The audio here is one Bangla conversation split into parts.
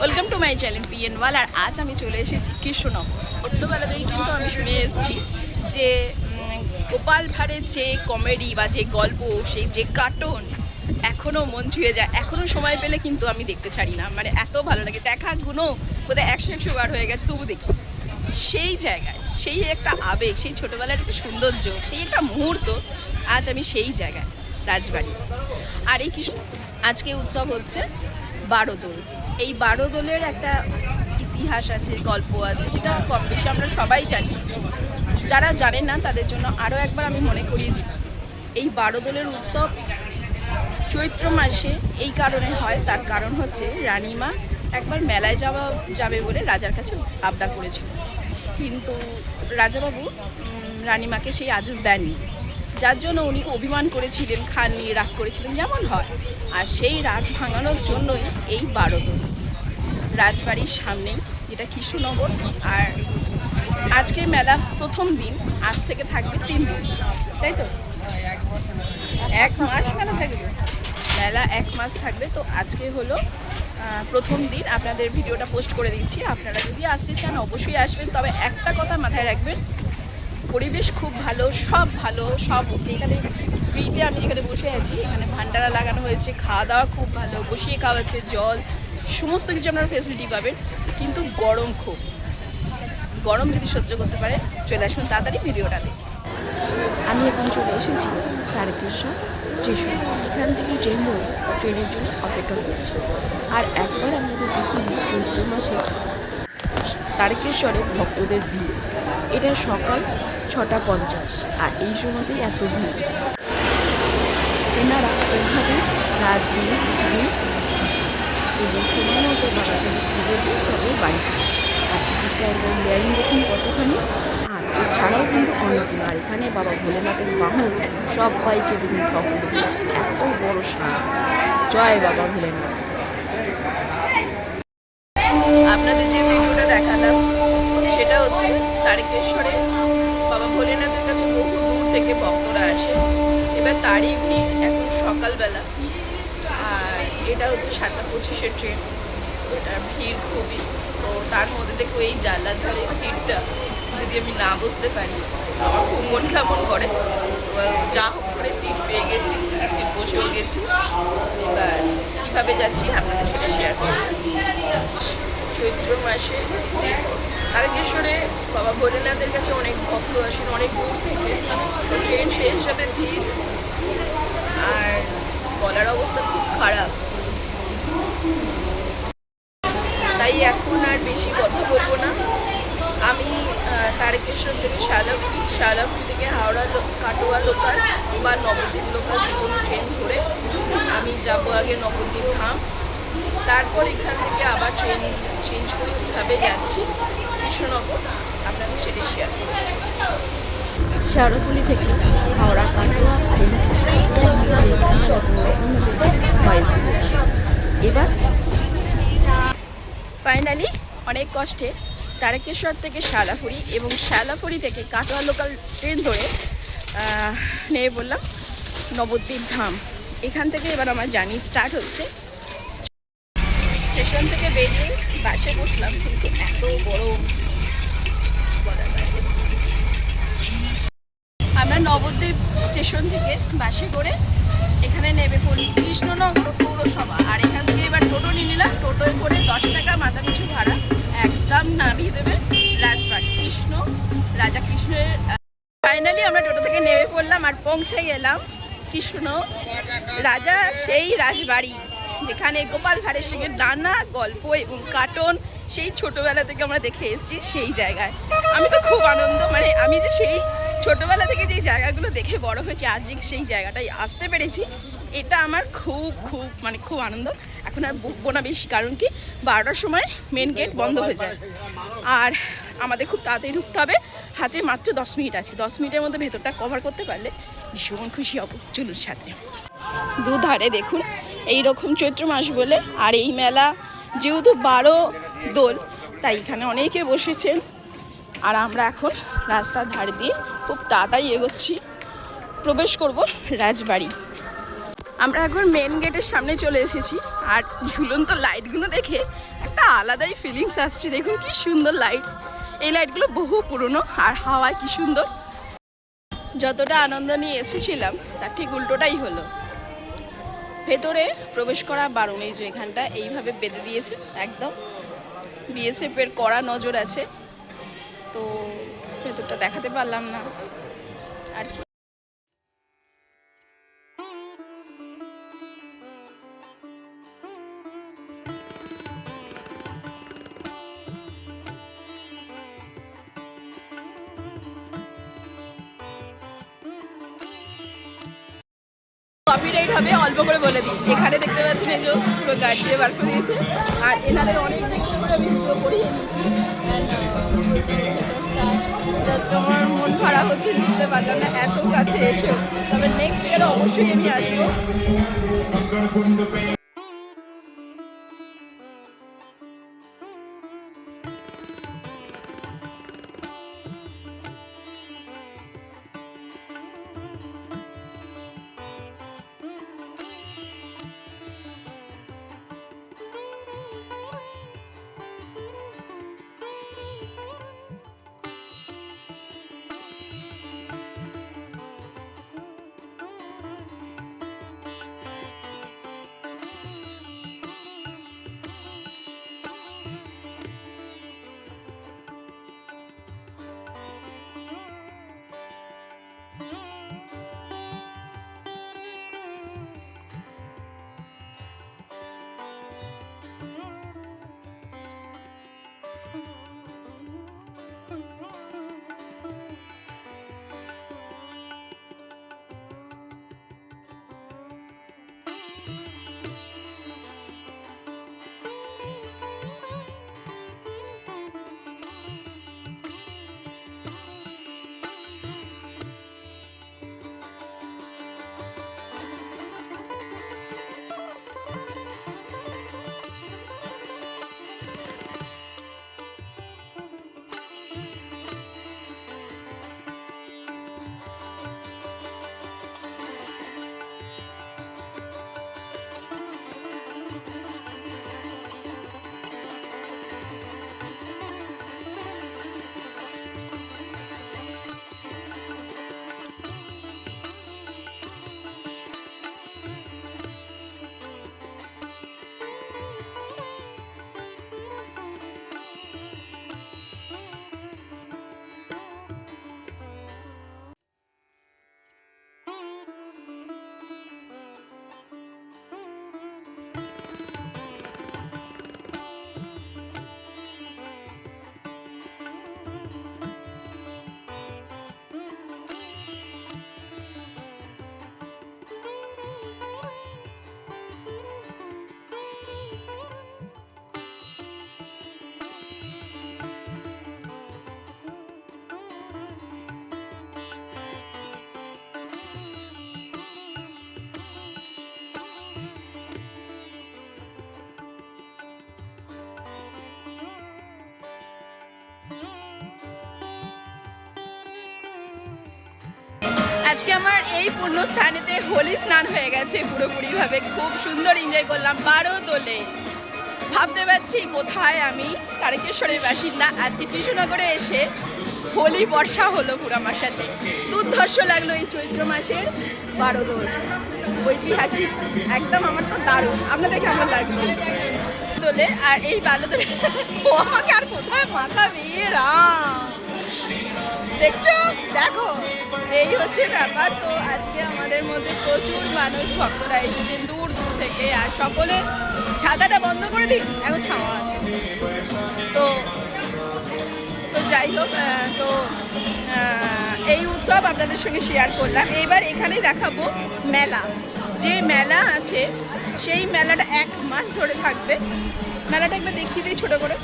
Welcome to my channel P N wall, আর আজ আমি চলে এসেছি কৃষ্ণনগর। ছোট্টবেলাতেই কিন্তু আমি শুনে এসেছি যে গোপাল ভাঁড়ের যে কমেডি বা যে গল্প, সেই যে কার্টুন এখনও মন ছুঁয়ে যায়। এখনও সময় পেলে কিন্তু আমি দেখতে ছাড়ি না। মানে এত ভালো লাগে। দেখা গুনো বোধহয় একশো একশো বার হয়ে গেছে, তবু দেখি। সেই জায়গায়, সেই একটা আবেগ, সেই ছোটোবেলার একটা সৌন্দর্য, সেই একটা মুহূর্ত আজ আমি সেই জায়গায়, রাজবাড়ি। আর এই কৃষ্ণ, আজকে উৎসব হচ্ছে বারোদোল এই বারোদোলের একটা ইতিহাস আছে, গল্প আছে, যেটা কম বেশি আমরা সবাই জানি। যারা জানেন না, তাদের জন্য আরও একবার আমি মনে করিয়ে দিই, এই বারো বারোদোলের উৎসব চৈত্র মাসে এই কারণে হয়। তার কারণ হচ্ছে রানীমা একবার মেলায় যাওয়া যাবে বলে রাজার কাছে আবদার করেছিল। কিন্তু রাজাবাবু রানীমাকে সেই আদেশ দেননি। যার জন্য উনি অভিমান করেছিলেন, খাননি, রাগ করেছিলেন, যেমন হয়। আর সেই রাগ ভাঙানোর জন্যই এই বারো বারোদোল রাজবাড়ির সামনেই। যেটা কৃষ্ণনগর। আর আজকে মেলা প্রথম দিন, আজ থেকে থাকবে তিন দিন। তাই তো? এক মাস মেলা থাকবে? মেলা এক মাস থাকবে। তো আজকে হলো প্রথম দিন। আপনাদের ভিডিওটা পোস্ট করে দিচ্ছি। আপনারা যদি আসতে চান, অবশ্যই আসবেন। তবে একটা কথা মাথায় রাখবেন। পরিবেশ খুব ভালো, সব ভালো, সব ওকে এখানে ফ্রিতে আমি এখানে বসে আছি। এখানে ভান্ডারা লাগানো হয়েছে। খাওয়া দাওয়া খুব ভালো। বসিয়ে খাওয়াচ্ছে জল। সমস্ত কিছু আপনারা ফেসিলিটি পাবেন, কিন্তু গরম খুব। গরম যদি সহ্য করতে পারে, চলে আসুন তাড়াতাড়ি ভিডিওটা দেখে। আমি এখন চলে এসেছি তারকেশ্বর স্টেশন। এখান থেকে ট্রেন ধরে ট্রেনের জন্য অপেক্ষা করছি। আর একবার আপনাদের দেখিয়ে চৈত্র মাসে তারকেশ্বরে ভক্তদের ভিড়। এটা সকাল ছটা পঞ্চাশ, আর এই সময়তেই এত ভিড়। এনারা এভাবে রাত দিন এবং সময় মতো বাবার কাছে পুজো দিয়ে তবে বাড়ি আর টিকিটটা দেখুন কতখানি। আর এছাড়াও কিন্তু অনেকগুলো আর এখানে বাবা ভোলেনাথের বাহন সব বাইকে দেখুন ঠক দিয়েছে। এত বড় সাপ। জয় বাবা ভোলেনাথ। আপনাদের যে ভিডিওটা দেখালাম, সেটা হচ্ছে তারকেশ্বরে বাবা ভোলেনাথের কাছে বহু দূর থেকে ভক্তরা আসে। এবার তারই ভিড় এখন সকালবেলা। এটা হচ্ছে সাতটা পঁচিশের ট্রেন। এটা ভিড় খুবই। তো তার মধ্যে দেখো এই জানলার ধারে সিটটা যদি আমি না বসতে পারি, আমার খুব মন কেমন করে। যা হোক করে সিট পেয়ে গেছি সিট বসেও গেছি। এবার কীভাবে যাচ্ছি আপনাদের সেটা শেয়ার করব। চৈত্র মাসে তারকেশ্বরে বাবা ভোলেনাথের কাছে অনেক ভক্ত আসেন, অনেক দূর থেকে। তো ট্রেন সেই হিসাবে ভিড়। আর গলার অবস্থা খুব খারাপ। তাই এখন আর বেশি কথা বলব না। আমি তারকেশ্বর থেকে শালাপুরি শালাপুরি থেকে হাওড়া কাটোয়া লোকাল বা নবদ্বীপ লোকাল যে কোনো ট্রেন ধরে আমি যাব আগে নবদ্বীপ ধাম। তারপর এখান থেকে আবার ট্রেন চেঞ্জ করে কীভাবে যাচ্ছি কৃষ্ণনগর, আপনাদের সেটাই শেয়ার করব। শেওড়াফুলি থেকে হাওড়া, কাটোয়া হয়েছে এবার ফাইনালি অনেক কষ্টে তারকেশ্বর থেকে শালাফুরি এবং শালাফুরি থেকে কাটোয়া লোকাল ট্রেন ধরে নেমে পড়লাম নবদ্বীপ ধাম এখান থেকে এবার আমার জার্নি স্টার্ট হচ্ছে স্টেশন থেকে বেরিয়ে বাসে বসলাম, কিন্তু এত বাইরে। আমরা নবদ্বীপ স্টেশন থেকে বাসে করে এখানে পড়ি কৃষ্ণনগর পৌরসভা। আর এখান থেকে এবার টোটো নিয়ে নিলাম। টোটোয় করে দশ টাকা মাথা পিছু ভাড়া একদম নামিয়ে দেবে রাজবাড়ি। কৃষ্ণ, রাজা কৃষ্ণের ফাইনালি আমরা টোটো থেকে নেমে পড়লাম আর পৌঁছে গেলাম কৃষ্ণ, রাজা সেই রাজবাড়ি, যেখানে গোপাল ভাঁড়ের সঙ্গে নানা গল্প এবং কার্টুন সেই ছোটবেলা থেকে আমরা দেখে এসেছি সেই জায়গায়। আমি তো খুব আনন্দ মানে আমি যে সেই ছোটবেলা থেকে যেই জায়গাগুলো দেখে বড় হয়েছে, আজ যে সেই জায়গাটায় আসতে পেরেছি। এটা আমার খুব খুব মানে খুব আনন্দ। এখন আর বুকবো না বেশি, কারণ কি বারোটার সময় মেন গেট বন্ধ হয়ে যায়। আর আমাদের খুব তাড়াতাড়ি ঢুকতে হবে। হাতে মাত্র দশ মিনিট আছে। দশ মিনিটের মধ্যে ভেতরটা কভার করতে পারলে ভীষণ খুশি হব চলুন সাথে। দুধারে দেখুন এই রকম চৈত্র মাস বলে। আর এই মেলা যেহেতু বারো দোল, তাই এখানে অনেকে বসেছেন। আর আমরা এখন রাস্তার ধারে দিয়ে খুব তাড়াতাড়ি এগোচ্ছি। প্রবেশ করব রাজবাড়ি। আমরা এখন মেন গেটের সামনে চলে এসেছি। আর ঝুলন্ত লাইটগুলো দেখে একটা আলাদাই ফিলিংস আসছে। দেখুন কি সুন্দর লাইট এই লাইটগুলো বহু পুরনো আর হাওয়ায় কি সুন্দর। যতটা আনন্দ নিয়ে এসেছিলাম, তার ঠিক উল্টোটাই হলো। ভেতরে প্রবেশ করা বারণ, এই যে এখানটা এইভাবে বেঁধে দিয়েছে, একদম। বিএসএফ এর কড়া নজর আছে। তো ভেতরটা দেখাতে পারলাম না। আর কি? করে আর এনাদের অনেক করে আমার মন খারাপ হচ্ছে, বুঝতে পারলাম না, এত কাছে এসেও তবে নেক্সট ইয়ারে অবশ্যই আমি আসব। এই পূর্ণ স্থানেতে হোলি স্নান হয়ে গেছে পুরোপুরিভাবে। খুব সুন্দর এনজয় করলাম বারো দোলে। ভাবতে পারছি কোথায় আমি? তারকেশ্বরের বাসিন্দা আজকে কৃষ্ণনগরে এসে হোলি বর্ষা হলো পুরো সাথে। দুর্ধর্ষ লাগল এই চৈত্র মাসের বারো দোল। ঐতিহাসিক, একদম আমার তো দারুণ। আপনাদের কেমন লাগবে দোলে আর এই বালো দোলে? আর কোথায় মাথা বিয়ে রাম দেখছ? দেখো, এই হচ্ছে ব্যাপার। তো আজকে আমাদের মধ্যে প্রচুর মানুষ, ভক্তরা এসেছেন দূর দূর থেকে। আর সকলে ছাতাটা বন্ধ করে দিই এখন ছাওয়া আছে। তো তো যাই হোক তো এই উৎসব আপনাদের সঙ্গে শেয়ার করলাম। এবার এখানেই দেখাবো মেলা। যে মেলা আছে, সেই মেলাটা এক মাস ধরে থাকবে। মেলাটা একবার দেখিয়ে দিই ছোটো করে।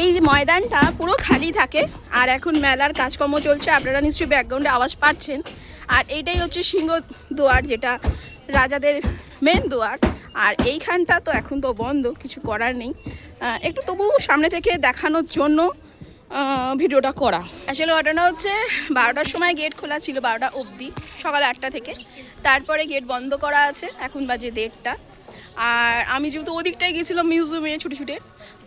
এই ময়দানটা পুরো খালি থাকে আর এখন মেলার কাজকর্ম চলছে। আপনারা নিশ্চয়ই ব্যাকগ্রাউন্ডে আওয়াজ পাচ্ছেন। আর এইটাই হচ্ছে সিংহ দুয়ার, যেটা রাজাদের মেন দুয়ার। আর এইখানটা তো এখন তো বন্ধ, কিছু করার নেই। একটু তবু সামনে থেকে দেখানোর জন্য ভিডিওটা করা। আসলে ঘটনা হচ্ছে, বারোটার সময় গেট খোলা ছিল বারোটা অবধি, সকাল আটটা থেকে। তারপরে গেট বন্ধ করা আছে, এখন বাজে দেড়টা। আর আমি যেহেতু ওদিকটায় গেছিলাম মিউজিয়ামে ছুটে ছুটে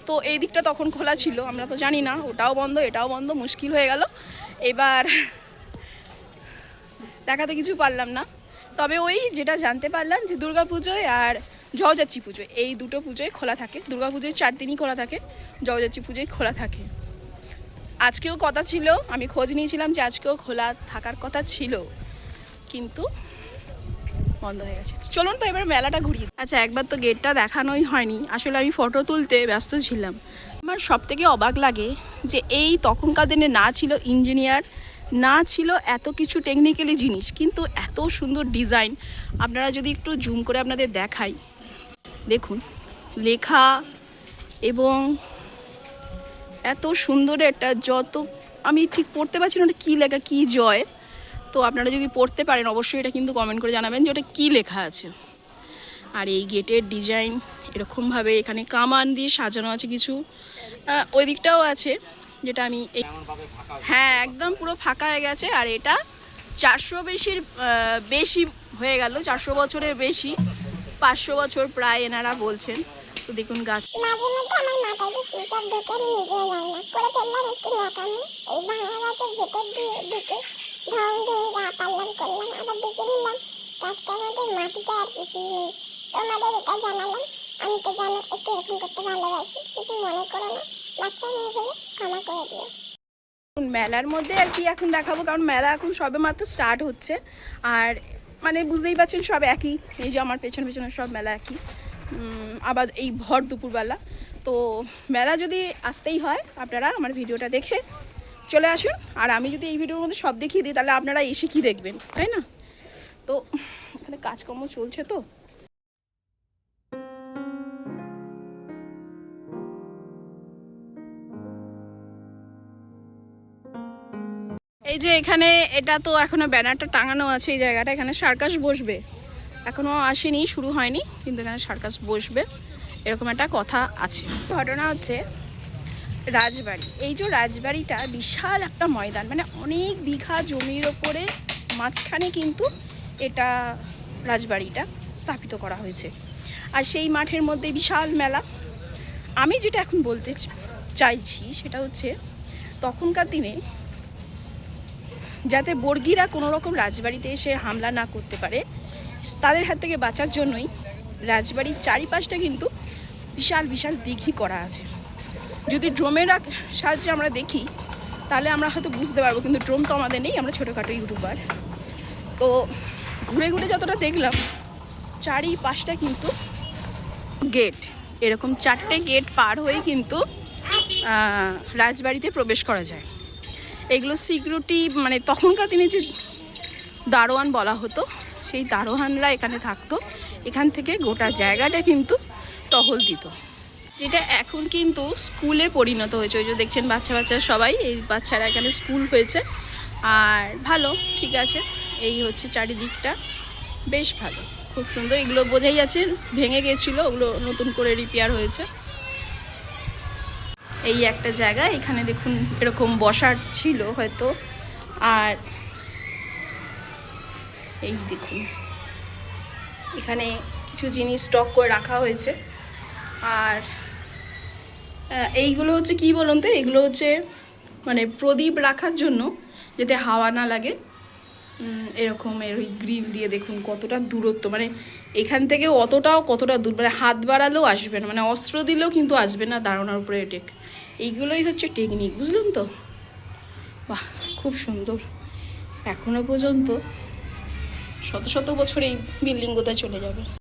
তো এই দিকটা তখন খোলা ছিল, আমরা তো জানি না, ওটাও বন্ধ, এটাও বন্ধ, মুশকিল হয়ে গেল। এবার দেখাতে কিছু পারলাম না। তবে ওই যেটা জানতে পারলাম যে দুর্গা পুজোয় আর জগজাচ্ছি পুজোয়, এই দুটো পুজোয় খোলা থাকে। দুর্গা পুজোয় চার দিনই খোলা থাকে জগজাচ্ছি পুজোয় খোলা থাকে। আজকেও কথা ছিল, আমি খোঁজ নিয়েছিলাম যে আজকেও খোলা থাকার কথা ছিল। কিন্তু বন্ধ হয়ে গেছে। চলুন তো এবার মেলাটা ঘুরি আচ্ছা একবার তো গেটটা দেখানোই হয়নি। আসলে আমি ফটো তুলতে ব্যস্ত ছিলাম। আমার সব থেকে অবাক লাগে যে এই তখনকার দিনে না ছিল ইঞ্জিনিয়ার না ছিল এত কিছু টেকনিক্যালি জিনিস, কিন্তু এত সুন্দর ডিজাইন আপনারা যদি একটু জুম করে আপনাদের দেখাই। দেখুন, লেখা এবং এত সুন্দর একটা যত, আমি ঠিক পড়তে পারছি না ওটা কী লেখা, কী জয়। তো আপনারা যদি পড়তে পারেন, অবশ্যই এটা কিন্তু কমেন্ট করে জানাবেন যে ওটা কী লেখা আছে। আর এই গেটের ডিজাইন এরকমভাবে এখানে কামান দিয়ে সাজানো আছে কিছু। ওই দিকটাও আছে, যেটা আমি হ্যাঁ একদম পুরো ফাঁকা হয়ে গেছে। আর এটা চারশো বেশির বেশি হয়ে গেল, চারশো বছরের বেশি। পাঁচশো বছর প্রায় এনারা বলছেন। তো দেখুন গাছ মাঝে মধ্যে আমার মাথায় যে সব ঢোকে আমি নিজেও জানি না। করে ফেললাম একটু এই গাছের ভেতর দিয়ে ঢুকে ঢং ঢং যা পারলাম করলাম, আবার দেখে নিলাম। গাছটার মধ্যে মাটি চাই আর কিছুই নেই। তোমাদের এটা জানালাম, আমি তো জানো একটু এরকম করতে ভালোবাসি, কিছু মনে করো না। বাচ্চা মেয়ে বলে ক্ষমা করে দিও। মেলার মধ্যে আর কি এখন দেখাবো, কারণ মেলা এখন সবে মাত্র স্টার্ট হচ্ছে। আর মানে বুঝতেই পারছেন, সব একই। এই যে আমার পেছনে পেছনে সব মেলা একই। আবার এই ভর দুপুরবেলা। তো মেলা যদি আসতেই হয়, আপনারা আমার ভিডিওটা দেখে চলে আসুন। আর আমি যদি এই ভিডিওর মধ্যে সব দেখিয়ে দিই, তাহলে আপনারা এসে কি দেখবেন? তাই না? তো, এখানে কাজকর্ম চলছে তো। এই যে এখানে, এটা তো এখনও ব্যানারটা টাঙানো আছে এই জায়গাটা। এখানে সার্কাস বসবে। এখনও আসেনি, শুরু হয়নি, কিন্তু এখানে সার্কাস বসবে। এরকম একটা কথা আছে। ঘটনা হচ্ছে রাজবাড়ি। এই যে রাজবাড়িটা বিশাল একটা ময়দান মানে অনেক বিঘা জমির ওপরে মাঝখানে কিন্তু এটা রাজবাড়িটা স্থাপিত করা হয়েছে। আর সেই মাঠের মধ্যে বিশাল মেলা। আমি যেটা এখন বলতে চাইছি সেটা হচ্ছে, তখনকার দিনে যাতে বর্গিরা কোনো রকম রাজবাড়িতে এসে হামলা না করতে পারে, তাদের হাত থেকে বাঁচার জন্যই রাজবাড়ির চারিপাশটা কিন্তু বিশাল বিশাল দিঘি করা আছে। যদি ড্রোমের সাহায্যে আমরা দেখি, তাহলে আমরা হয়তো বুঝতে পারব, কিন্তু ড্রোম তো আমাদের নেই, আমরা ছোটোখাটো ইউটিউবার। তো ঘুরে ঘুরে যতটা দেখলাম চারি চারিপাশটা কিন্তু গেট। এরকম চারটে গেট পার হয়ে কিন্তু রাজবাড়িতে প্রবেশ করা যায়। এগুলো সিকিউরিটি মানে তখনকার দিনে যে দারোয়ান বলা হতো, সেই দারোয়ানরা এখানে থাকতো। এখান থেকে গোটা জায়গাটা কিন্তু টহল দিত। যেটা এখন কিন্তু স্কুলে পরিণত হয়েছে। ওই যে দেখছেন বাচ্চা বাচ্চা সবাই, এই বাচ্চারা এখানে স্কুল হয়েছে। আর ভালো, ঠিক আছে। এই হচ্ছে চারিদিকটা। বেশ ভালো, খুব সুন্দর। এগুলো বোঝাই যাচ্ছে, ভেঙে গেছিল, ওগুলো নতুন করে রিপেয়ার হয়েছে। এই একটা জায়গা, এখানে দেখুন এরকম বসার ছিল হয়তো। আর এই দেখুন, এখানে কিছু জিনিস স্টক করে রাখা হয়েছে। আর এইগুলো হচ্ছে কি বলুন তো? এগুলো হচ্ছে মানে প্রদীপ রাখার জন্য, যাতে হাওয়া না লাগে। এরকম এর ওই গ্রিল দিয়ে দেখুন কতটা দূরত্ব। মানে এখান থেকে অতটাও কতটা দূর মানে হাত বাড়ালেও আসবে না মানে অস্ত্র দিলেও কিন্তু আসবে না দাঁড়ানোর উপরে টেক। এইগুলোই হচ্ছে টেকনিক বুঝলেন তো? বাহ, খুব সুন্দর। এখনও পর্যন্ত শত শত বছর এই বিল্ডিং কোথায় চলে যাবে।